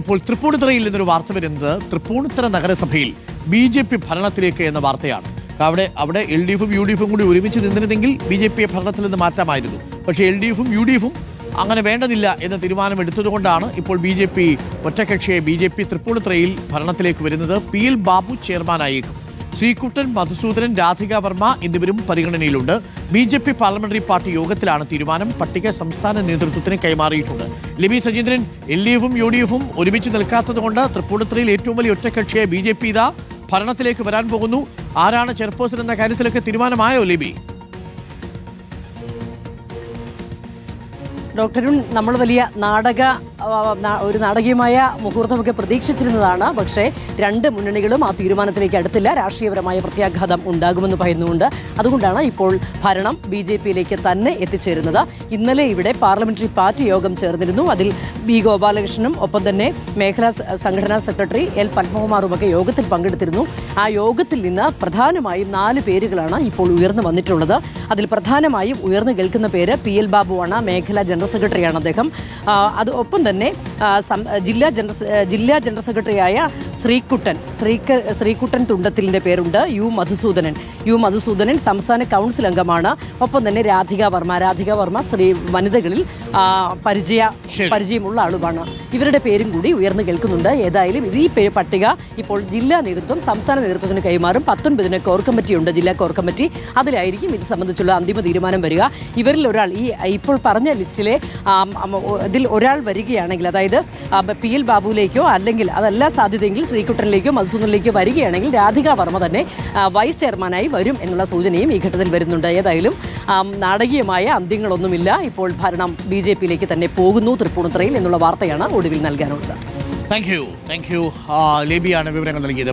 ഇപ്പോൾ തൃപ്പൂണിത്തുറയിൽ നിന്നൊരു വാർത്ത വരുന്നത് തൃപ്പൂണിത്തുറ നഗരസഭയിൽ ബി ജെ പി ഭരണത്തിലേക്ക് എന്ന വാർത്തയാണ്. അവിടെ അവിടെ എൽ ഡി എഫും യു ഡി എഫും കൂടി ഒരുമിച്ച് നിന്നിരുന്നെങ്കിൽ ബി ജെ പിയെ ഭരണത്തിൽ നിന്ന് മാറ്റാമായിരുന്നു. പക്ഷേ എൽ ഡി എഫും യു ഡി എഫും അങ്ങനെ വേണ്ടതില്ല എന്ന തീരുമാനമെടുത്തതുകൊണ്ടാണ് ഇപ്പോൾ ബി ജെ പി ഒറ്റകക്ഷിയെ ബി ജെ പി തൃപ്പൂണിത്തുറയിൽ ഭരണത്തിലേക്ക് വരുന്നത്. പി എൽ ബാബു ചെയർമാനായേക്കും. ശ്രീകുട്ടൻ മധുസൂദനൻ രാധിക വർമ്മ എന്നിവരും പരിഗണനയിലുണ്ട്. B J P parliamentary party യോഗത്തിലാണ് തീരുമാനം. പട്ടിക സംസ്ഥാന നേതൃത്വത്തിന് കൈമാറിയിട്ടുണ്ട്. ലിബി സജീന്ദ്രൻ എൽ ഡി എഫും യു ഡി എഫും ഒരുമിച്ച് നിൽക്കാത്തതുകൊണ്ട് തൃപ്പൂണിത്തുറയിൽ ഏറ്റവും വലിയ ഒറ്റക്കക്ഷിയെ ബി ജെ പി ഇതാ ഭരണത്തിലേക്ക് വരാൻ പോകുന്നു. ആരാണ് ചെയർപേഴ്സൺ എന്ന കാര്യത്തിലൊക്കെ തീരുമാനമായോ ലിബി? ഡോക്ടറും നമ്മൾ വലിയ നാടക ഒരു നാടകീയമായ മുഹൂർത്തമൊക്കെ പ്രതീക്ഷിച്ചിരുന്നതാണ്. പക്ഷേ രണ്ട് മുന്നണികളും ആ തീരുമാനത്തിലേക്ക് അടുത്തില്ല. രാഷ്ട്രീയപരമായ പ്രത്യാഘാതം ഉണ്ടാകുമെന്ന് പറയുന്നുണ്ട്. അതുകൊണ്ടാണ് ഇപ്പോൾ ഭരണം ബി ജെ പിയിലേക്ക് തന്നെ എത്തിച്ചേരുന്നത്. ഇന്നലെ ഇവിടെ പാർലമെന്ററി പാർട്ടി യോഗം ചേർന്നിരുന്നു. അതിൽ ബി ഗോപാലകൃഷ്ണനും ഒപ്പം തന്നെ മേഖലാ സംഘടനാ സെക്രട്ടറി എൽ പത്മകുമാറും ഒക്കെ യോഗത്തിൽ പങ്കെടുത്തിരുന്നു. ആ യോഗത്തിൽ നിന്ന് പ്രധാനമായും നാല് പേരുകളാണ് ഇപ്പോൾ ഉയർന്നു വന്നിട്ടുള്ളത്. അതിൽ പ്രധാനമായും ഉയർന്നു കേൾക്കുന്ന പേര് പി എൽ ബാബുവാണ്. മേഖലാ ജനറൽ സെക്രട്ടറിയാണ് അദ്ദേഹം. അത് ഒപ്പം തന്നെ ജില്ലാ ജനറൽ ജില്ലാ ജനറൽ സെക്രട്ടറിയായ ശ്രീകുട്ടൻ. ശ്രീക ശ്രീകുട്ടൻ തുണ്ടത്തിലിന്റെ പേരുണ്ട്. യു മധുസൂദനൻ. യു മധുസൂദനൻ സംസ്ഥാന കൗൺസിൽ അംഗമാണ്. ഒപ്പം തന്നെ രാധിക വർമ്മ. രാധിക വർമ്മ സ്ത്രീ വനിതകളിൽ പരിചയ പരിചയമുള്ള ആളുമാണ്. ഇവരുടെ പേരും കൂടി ഉയർന്നു കേൾക്കുന്നുണ്ട്. ഏതായാലും ഇത് ഈ പട്ടിക ഇപ്പോൾ ജില്ലാ നേതൃത്വം സംസ്ഥാന നേതൃത്വത്തിന് കൈമാറും. പത്തൊൻപതിന് കോർ കമ്മിറ്റിയുണ്ട് ജില്ലാ കോർ കമ്മിറ്റി. അതിലായിരിക്കും ഇത് സംബന്ധിച്ചുള്ള അന്തിമ തീരുമാനം വരിക. ഇവരിൽ ഒരാൾ ഈ ഇപ്പോൾ പറഞ്ഞ ലിസ്റ്റിലെ ഇതിൽ ഒരാൾ വരികയാണെങ്കിൽ അതായത് പി എൽ ബാബുവിലേക്കോ അല്ലെങ്കിൽ അതല്ല സാധ്യതയെങ്കിൽ ശ്രീകുട്ടനിലേക്കോ മധുസൂദനിലേക്കോ വരികയാണെങ്കിൽ രാധിക വർമ്മ തന്നെ വൈസ് ചെയർമാനായി വരും എന്നുള്ള സൂചനയും ഈ ഘട്ടത്തിൽ വരുന്നുണ്ട്. ഏതായാലും നാടകീയമായ അന്ത്യങ്ങളൊന്നുമില്ല. ഇപ്പോൾ ഭരണം ബി ജെ പിയിലേക്ക് തന്നെ പോകുന്നു തൃപ്പൂണിത്തറയിൽ എന്നുള്ള വാർത്തയാണ് ഒടുവിൽ നൽകാനുള്ളത്. താങ്ക് യു താങ്ക് യു ലേബിയാണ് വിവരങ്ങൾ നൽകിയത്.